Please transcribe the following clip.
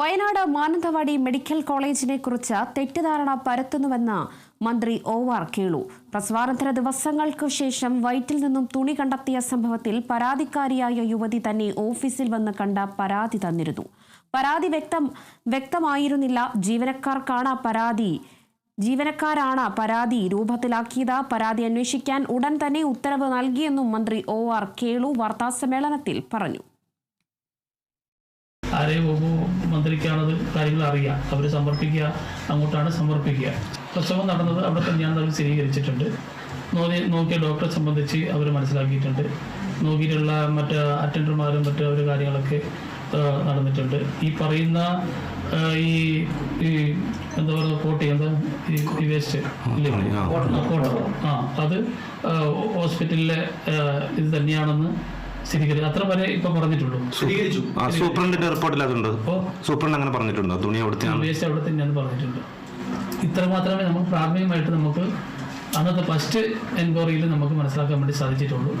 Wayanad Mananthavady medical കോളേജിനെ കുറിച്ച് തെറ്റിദ്ധാരണ പരത്തുന്നുവെന്ന് മന്ത്രി ഒ ആർ കേളു. പ്രസവാനന്തര ദിവസങ്ങൾക്കു ശേഷം വയറ്റിൽ നിന്നും തുണി കണ്ടെത്തിയ സംഭവത്തിൽ പരാതിക്കാരിയായ യുവതി തന്നെ ഓഫീസിൽ വന്ന് കണ്ട പരാതി തന്നിരുന്നു. പരാതി വ്യക്തം വ്യക്തമായിരുന്നില്ല. ജീവനക്കാർക്കാണ് പരാതി ജീവനക്കാരാണ് പരാതി രൂപത്തിലാക്കിയത്. പരാതി അന്വേഷിക്കാൻ ഉടൻ തന്നെ ഉത്തരവ് നൽകിയെന്നും മന്ത്രി ഒ ആർ കേളു വാർത്താസമ്മേളനത്തിൽ പറഞ്ഞു. ആരെയും മന്ത്രിക്കാണത് കാര്യങ്ങൾ അറിയാം. അവർ സമർപ്പിക്കുക അങ്ങോട്ടാണ് സമർപ്പിക്കുക. പ്രസവം നടന്നത് അവിടെ തന്നെയാണെന്ന് അവർ സ്ഥിരീകരിച്ചിട്ടുണ്ട്. നോക്കി നോക്കിയ ഡോക്ടറെ സംബന്ധിച്ച് അവർ മനസ്സിലാക്കിയിട്ടുണ്ട്. നോക്കിയിട്ടുള്ള മറ്റ് അറ്റൻഡർമാരും മറ്റ് ഒരു കാര്യങ്ങളൊക്കെ നടന്നിട്ടുണ്ട്. ഈ പറയുന്ന ഈ ഈ എന്താ പറയുക കോട്ടി എന്താ? ഈ- വേസ്റ്റ് കോട്ട. ആ അത് ഹോസ്പിറ്റലിലെ ഇത് തന്നെയാണെന്ന് സ്ഥിരീകരിച്ചു. അത്ര വരെ ഇപ്പൊ പറഞ്ഞിട്ടുള്ളൂ. സ്ഥിരീകരിച്ചു. ആ സൂപ്രണ്ടിന്റെ റിപ്പോർട്ടിൽ അതുണ്ട് സൂപ്രണ്ട് അങ്ങനെ പറഞ്ഞിട്ടുണ്ട്. തുണി അവിടുത്തെയാണ് വേസ്റ്റ് അവിടെ തന്നെയാണ് പറഞ്ഞിട്ടുണ്ട്. ഇത്ര മാത്രമേ നമുക്ക് പ്രാഥമികമായിട്ട് നമുക്ക് അന്നത്തെ ഫസ്റ്റ് എൻക്വയറിയിൽ നമുക്ക് മനസ്സിലാക്കാൻ വേണ്ടി സാധിച്ചിട്ടുള്ളൂ.